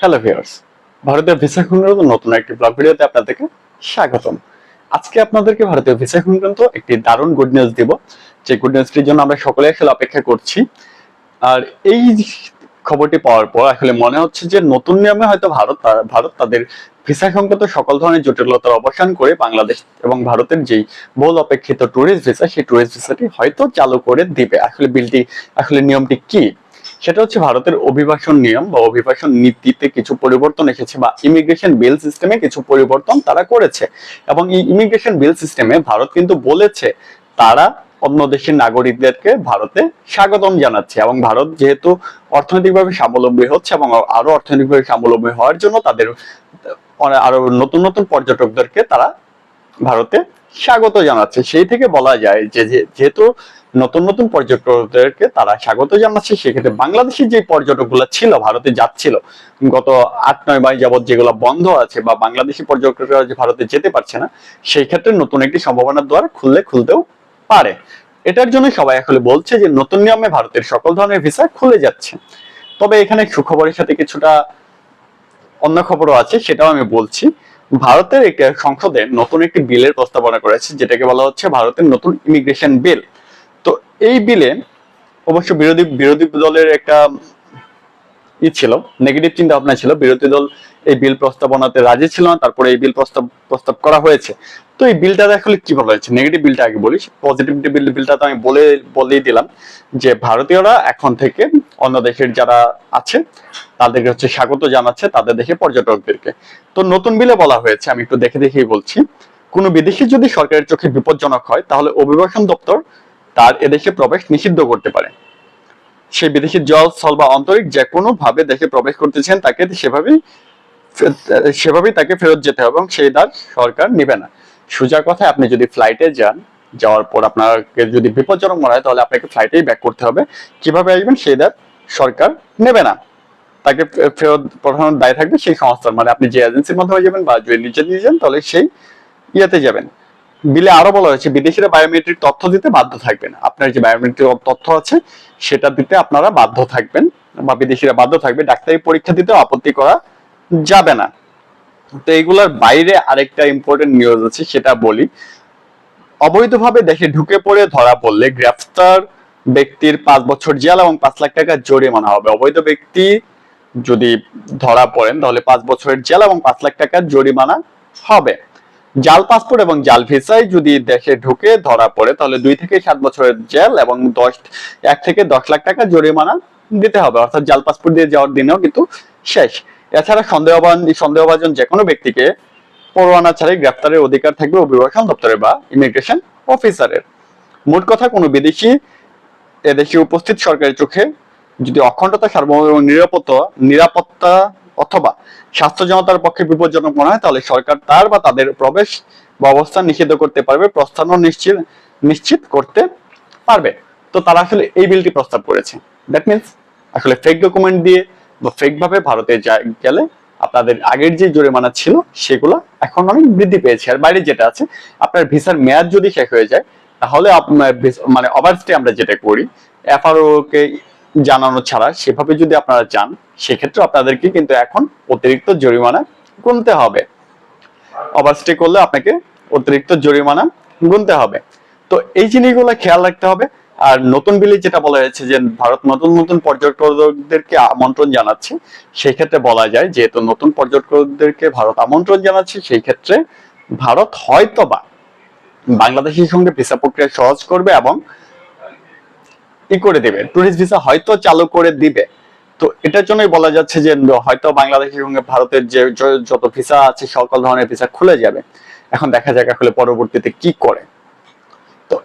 Hello viewers ভারতীয় visa সংক্রান্ত নতুন একটি ব্লগ ভিডিওতে আপনাদেরকে স্বাগতম। আজকে আপনাদেরকে ভারতীয় ভিসা সংক্রান্ত একটি দারুণ গুড নিউজ দিব। যে গুড নিউজটির জন্য আমরা সকলে আসলে অপেক্ষা করছি। আর এই খবরটি পাওয়ার পর আসলে মনে হচ্ছে যে নতুন নিয়মে হয়তো ভারত ভারত তাদের ভিসা সংক্রান্ত সকল ধরনের জটিলতার অবসান করে বাংলাদেশ এবং ভারতের যেই বহুল অপেক্ষিত ট্যুরিস্ট ভিসা সেই ট্যুরিস্ট ভিসাটি হয়তো চালু করে দিবে। আসলে বিলটি আসলে নিয়মটি কি? সেটা হচ্ছে ভারতের অভিবাসন নিয়ম বা অভিবাসন নীতিতে কিছু পরিবর্তন এসেছে বা ইমিগ্রেশন বিল সিস্টেমে কিছু পরিবর্তন তারা করেছে। এবং এই ইমিগ্রেশন বিল সিস্টেমে ভারত কিন্তু বলেছে, তারা অন্য দেশের নাগরিকদেরকে ভারতে স্বাগতম জানাচ্ছে। এবং ভারত যেহেতু অর্থনৈতিকভাবে স্বাবলম্বী হচ্ছে এবং আরও অর্থনৈতিকভাবে স্বাবলম্বী হওয়ার জন্য তাদের, আরও নতুন নতুন পর্যটকদেরকে তারা ভারতে স্বাগত জানাচ্ছে। সেই থেকে বলা যায় যে যেহেতু নতুন নতুন পর্যটকদেরকে তারা স্বাগত জানাচ্ছে, সেক্ষেত্রে বাংলাদেশের যে পর্যটকগুলো ছিল, ভারতে যাচ্ছিল, গত আট, নয় মাস যাবত যেগুলো বন্ধ আছে বা বাংলাদেশি পর্যটকরা যে ভারতে যেতে পারছে না, সেই ক্ষেত্রে নতুন একটি সম্ভাবনার দ্বার খুললে খুলতেও পারে। এটার জন্য সবাই আসলে বলছে যে, নতুন নিয়মে ভারতের সকল ধরনের ভিসা খুলে যাচ্ছে। তবে এখানে সুখবরের সাথে কিছুটা অন্য খবরও আছে, সেটাও আমি বলছি। ভারতের একটি সংসদে নতুন একটি বিলের প্রস্তাবনা করেছে, যেটাকে বলা হচ্ছে ভারতের নতুন ইমিগ্রেশন বিল তো এই বিলে অবশ্য বিরোধী বিরোধী দলের একটা ই ছিল নেগেটিভ চিন্তা ভাবনা ছিল। বিরোধী দল এই বিল প্রস্তাবনাতে রাজি ছিল না, তারপরে এই বিল প্রস্তাব প্রস্তাব করা হয়েছে। তো এই বিলটা আসলে কি বলা হয়েছে? নেগেটিভ বিলটা আগে বলি পজিটিভ বিল বিলটা তো আমি বলে, বলেই দিলাম যে ভারতীয়রা এখন থেকে অন্য দেশের যারা আছে, তাদেরকে হচ্ছে স্বাগত জানাচ্ছে তাদের দেশে পর্যটকদেরকে। তো নতুন বিলে বলা হয়েছে, আমি একটু দেখে দেখেই বলছি। কোনো বিদেশি যদি সরকারের চোখে বিপজ্জনক হয়, তাহলে অভিবাসন দপ্তর তার এদেশে প্রবেশ নিষিদ্ধ করতে পারে। সে বিদেশি জল, স্থল বা আন্তরিক যে কোনো ভাবে দেশে প্রবেশ করতেছেন, তাকে সেভাবেই সেভাবেই তাকে ফেরত যেতে হবে এবং সেই দার সরকার নেবে না। সোজা কথায় আপনি যদি ফ্লাইটে যান, যাওয়ার পর আপনাকে যদি বিপজ্জনক মনে হয়, তাহলে আপনাকে ফ্লাইটেই ব্যাক করতে হবে। কীভাবে আসবেন সেই দার সরকার নেবে না। তাকে ফেরত পাঠানোর দায় থাকবে সেই সংস্থার। মানে আপনি যে এজেন্সির মাধ্যমে যাবেন বা যদি নিজে নিয়ে যান, তাহলে সেই ইয়েতে যাবেন। বিলে আরও বলা হয়েছে, বিদেশিরা বায়োমেট্রিক তথ্য দিতে বাধ্য থাকবেন আপনার যে বায়োমেট্রিক তথ্য আছে, সেটা দিতে আপনারা বাধ্য থাকবেন বা বিদেশিরা বাধ্য থাকবে। ডাক্তারি পরীক্ষা দিতে আপত্তি করা যাবে না। তো এইগুলোর বাইরে আরেকটা ইম্পর্টেন্ট নিউজ আছে, সেটা বলি। অবৈধভাবে দেশে ঢুকে পড়ে ধরা পড়লে গ্রেফতার ব্যক্তির পাঁচ বছর জেল এবং পাঁচ লাখ টাকা জরিমানা হবে। অবৈধ ব্যক্তি যদি ধরা পড়েন, তাহলে পাঁচ বছরের জেল এবং পাঁচ লাখ টাকার জরিমানা হবে। জাল পাসপোর্ট এবং জাল ভিসায় যদি দেশে ঢুকে ধরা পড়ে, তাহলে দুই থেকে সাত বছরের জেল এবং দশ, এক থেকে দশ লাখ টাকা জরিমানা দিতে হবে। অর্থাৎ জাল পাসপোর্ট দিয়ে যাওয়ার দিনেও কিন্তু শেষ। এছাড়া সন্দেহবান সন্দেহভাজন যে কোনো ব্যক্তিকে পরোয়ানা ছাড়াই গ্রেফতারের অধিকার থাকবে অভিবাসন দপ্তরে বা ইমিগ্রেশন অফিসারের মোট কথা, কোনো বিদেশি এদেশে উপস্থিত সরকারের চোখে যদি অখণ্ডতা, সার্বভৌম এবং নিরাপত্তা নিরাপত্তা অথবা স্বাস্থ্য জনতার পক্ষে বিপজ্জনক মনে হয়, তাহলে সরকার তার বা তাদের প্রবেশ বা অবস্থান নিষিদ্ধ করতে পারবে, প্রস্থানও নিশ্চিত নিশ্চিত করতে পারবে। তো তারা আসলে এই বিলটি প্রস্তাব করেছে। দ্যাট মিনস আসলে ফেক ডকুমেন্ট দিয়ে বা ফেক ভাবে ভারতে গেলে আপনাদের আগের যে জরিমানা ছিল, সেগুলো এখন অনেক বৃদ্ধি পেয়েছে। আর বাইরে যেটা আছে, আপনার ভিসার মেয়াদ যদি শেষ হয়ে যায়, তাহলে আপনার মানে ওভারস্টে আমরা যেটা করি এফআরও কে জানানো ছাড়া সেভাবে যদি আপনারা যান সেক্ষেত্রে আপনাদেরকে কিন্তু এখন অতিরিক্ত জরিমানা গুনতে হবে। ওভারস্টে করলে আপনাকে অতিরিক্ত জরিমানা গুনতে হবে। তো এই জিনিসগুলো খেয়াল রাখতে হবে। আর নতুন বিলে যেটা বলা হয়েছে যে ভারত নতুন নতুন পর্যটকদেরকে আমন্ত্রণ জানাচ্ছে, সেই ক্ষেত্রে বলা যায় যেহেতু নতুন পর্যটকদেরকে ভারত আমন্ত্রণ জানাচ্ছে, সেই ক্ষেত্রে ভারত হয়তোবা বাংলাদেশের সঙ্গে ভিসা প্রক্রিয়া সহজ করবে এবং ই করে দেবে। টুরিস্ট ভিসা হয়তো চালু করে দিবে। তো এটার জন্যই বলা যাচ্ছে যে হয়তো বাংলাদেশের সঙ্গে ভারতের যে যত ভিসা আছে, সকল ধরনের ভিসা খুলে যাবে। এখন দেখা যাক আসলে পরবর্তীতে কি করে।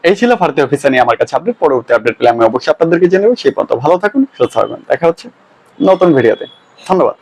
এই ছিল ভারতীয় ভিসা নিয়ে আমার কাছে আপডেট পরবর্তী আপডেট পেলে আমি অবশ্যই আপনাদেরকে জেনে সেই পর্যন্ত ভালো থাকুন, সুস্থ থাকবেন। দেখা হচ্ছে নতুন ভিডিওতে। ধন্যবাদ।